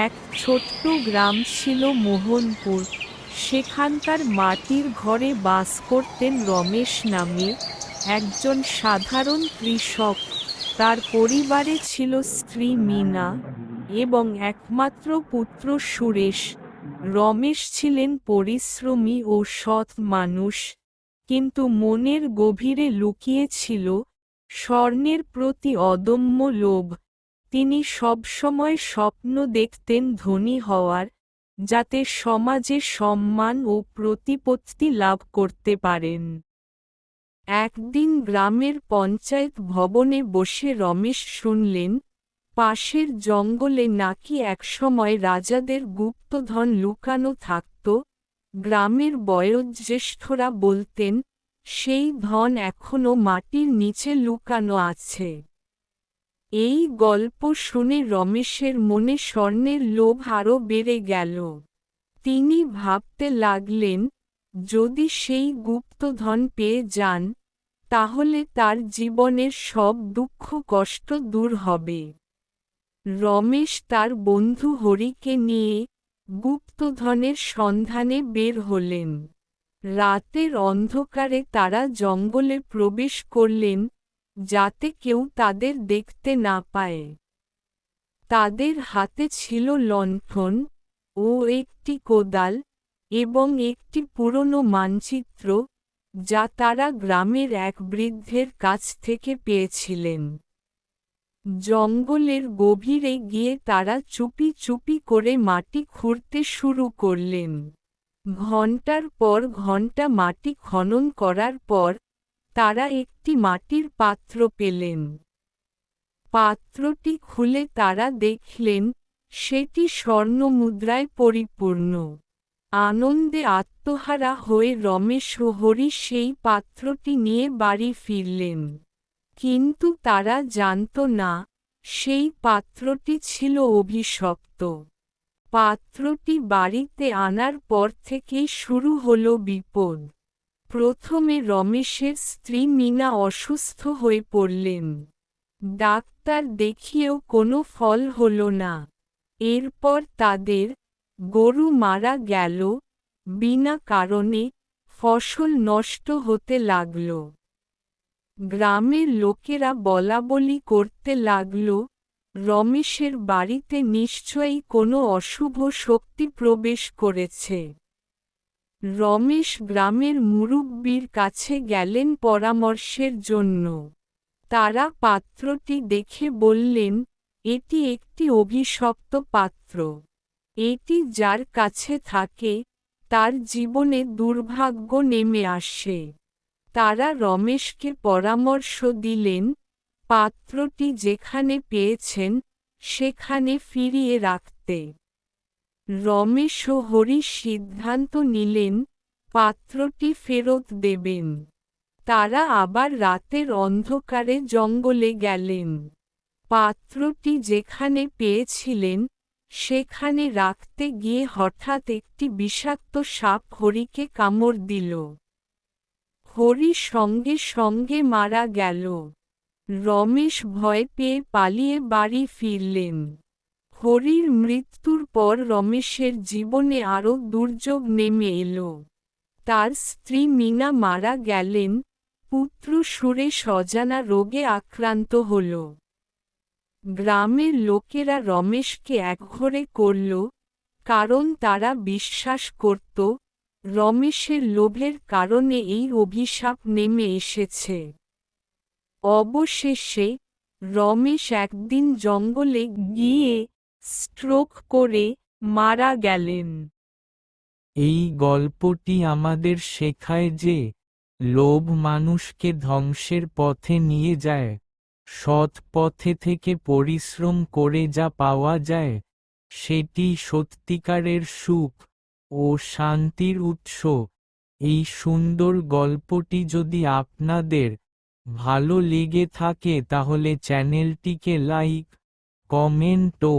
এক ছোট্ট গ্রাম ছিল মোহনপুর। সেখানকার মাটির ঘরে বাস করতেন রমেশ নামে একজন সাধারণ কৃষক। তার পরিবারে ছিল স্ত্রী মিনা এবং একমাত্র পুত্র সুরেশ। রমেশ ছিলেন পরিশ্রমী ও সৎ মানুষ, কিন্তু মনের গভীরে লুকিয়ে ছিল স্বর্ণের প্রতি অদম্য লোভ। তিনি সবসময় স্বপ্ন দেখতেন ধনী হওয়ার, যাতে সমাজে সম্মান ও প্রতিপত্তি লাভ করতে পারেন। একদিন গ্রামের পঞ্চায়েত ভবনে বসে রমেশ শুনলেন, পাশের জঙ্গলে নাকি একসময় রাজাদের গুপ্তধন লুকানো থাকত, গ্রামের বয়োজ্যেষ্ঠরা বলতেন, সেই ধন এখনও মাটির নিচে লুকানো আছে। এই গল্প শুনে রমেশের মনে স্বর্ণের লোভ আরও বেড়ে গেল। তিনি ভাবতে লাগলেন, যদি সেই গুপ্তধন পেয়ে যান, তাহলে তার জীবনের সব দুঃখ কষ্ট দূর হবে। রমেশ তার বন্ধু হরিকে নিয়ে গুপ্তধনের সন্ধানে বের হলেন। রাতের অন্ধকারে তারা জঙ্গলে প্রবেশ করলেন যাতে কেউ তাদের দেখতে না পায়। তাদের হাতে ছিল লণ্ঠন ও একটি কোদাল এবং একটি পুরনো মানচিত্র যা তারা গ্রামের এক বৃদ্ধের কাছ থেকে পেয়েছিলেন। জঙ্গলের গভীরে গিয়ে তারা চুপি চুপি করে মাটি খুঁড়তে শুরু করলেন। ঘণ্টার পর ঘণ্টা মাটি খনন করার পর তারা একটি মাটির পাত্র পেলেন। পাত্রটি খুলে তারা দেখলেন, সেটি স্বর্ণমুদ্রায় পরিপূর্ণ। আনন্দে আত্মহারা হয়ে রমেশ ও হরি সেই পাত্রটি নিয়ে বাড়ি ফিরলেন। কিন্তু তারা জানত না, সেই পাত্রটি ছিল অভিশপ্ত। পাত্রটি বাড়িতে আনার পর থেকেই শুরু হল বিপদ। প্রথমে রমেশের স্ত্রী মিনা অসুস্থ হয়ে পড়লেন। ডাক্তার দেখিয়েও কোনো ফল হল না। এরপর তাদের গরু মারা গেল, বিনা কারণে ফসল নষ্ট হতে লাগল। গ্রামের লোকেরা বলাবলি করতে লাগল, রমেশের বাড়িতে নিশ্চয়ই কোনো অশুভ শক্তি প্রবেশ করেছে। রমেশ গ্রামের মুরব্বীর কাছে গেলেন পরামর্শের জন্য। তারা পাত্রটি দেখে বললেন, এটি একটি অভিশপ্ত পাত্র। এটি যার কাছে থাকে, তার জীবনে দুর্ভাগ্য নেমে আসে। তারা রমেশকে পরামর্শ দিলেন, পাত্রটি যেখানে পেয়েছেন, সেখানে ফিরিয়ে রাখতে। রমেশ ও হরি সিদ্ধান্ত নিলেন, পাত্রটি ফেরত দেবেন। তারা আবার রাতের অন্ধকারে জঙ্গলে গেলেন। পাত্রটি যেখানে পেয়েছিলেন, সেখানে রাখতে গিয়ে হঠাৎ একটি বিষাক্ত সাপ হরিকে কামড় দিল। হরি সঙ্গে সঙ্গে মারা গেল। রমেশ ভয় পেয়ে পালিয়ে বাড়ি ফিরলেন। হরির মৃত্যুর পর রমেশের জীবনে আরও দুর্যোগ নেমে এল। তার স্ত্রী মিনা মারা গেলেন, পুত্র সুরেশ অজানা রোগে আক্রান্ত হল। গ্রামের লোকেরা রমেশকে একঘরে করল, কারণ তারা বিশ্বাস করত, রমেশের লোভের কারণে এই অভিশাপ নেমে এসেছে। অবশেষে রমেশ একদিন জঙ্গলে গিয়ে স্ট্রোক করে মারা গেলেন। এই গল্পটি আমাদের শেখায় যে লোভ মানুষকে ধ্বংসের পথে নিয়ে যায়, সৎ পথে থেকে পরিশ্রম করে যা পাওয়া যায়, সেটি সত্যিকারের সুখ ও শান্তির উৎস। এই সুন্দর গল্পটি যদি আপনাদের ভালো লেগে থাকে তাহলে চ্যানেলটিকে লাইক, কমেন্ট ও